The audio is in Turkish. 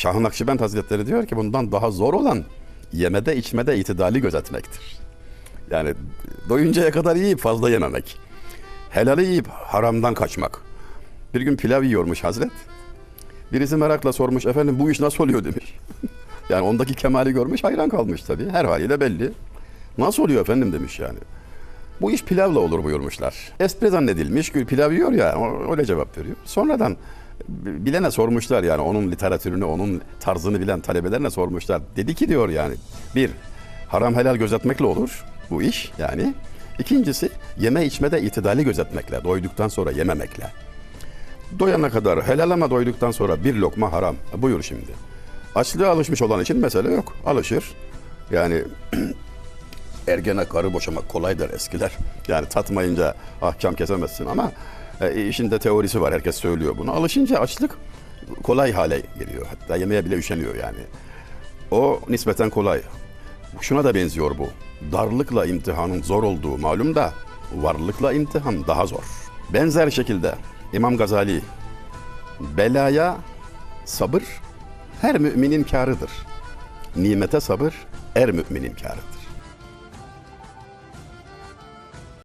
Şah-ı Nakşibend Hazretleri diyor ki bundan daha zor olan yemede içmede itidali gözetmektir. Yani doyuncaya kadar yiyip fazla yememek. Helali yiyip haramdan kaçmak. Bir gün pilav yiyormuş Hazret. Birisi merakla sormuş efendim bu iş nasıl oluyor demiş. yani ondaki kemali görmüş hayran kalmış tabii. Her haliyle belli. Nasıl oluyor efendim demiş yani. Bu iş pilavla olur buyurmuşlar. Espri zannedilmiş ki pilav yiyor ya öyle cevap veriyor. Sonradan bilene sormuşlar yani onun literatürünü, onun tarzını bilen talebelerine sormuşlar. Dedi ki diyor yani bir haram helal gözetmekle olur bu iş yani. İkincisi yeme içmede itidali gözetmekle, doyduktan sonra yememekle. Doyana kadar helal ama doyduktan sonra bir lokma haram. Buyur şimdi. Açlığa alışmış olan için mesele yok. Alışır. Yani ergene karı boşamak kolaydır eskiler. Yani tatmayınca ahkam kesemezsin ama e, işin de teorisi var. Herkes söylüyor bunu. Alışınca açlık kolay hale geliyor. Hatta yemeye bile üşeniyor yani. O nispeten kolay. Şuna da benziyor bu. Darlıkla imtihanın zor olduğu malum da varlıkla imtihan daha zor. Benzer şekilde İmam Gazali belaya sabır her müminin kârıdır. Nimete sabır er müminin kârıdır.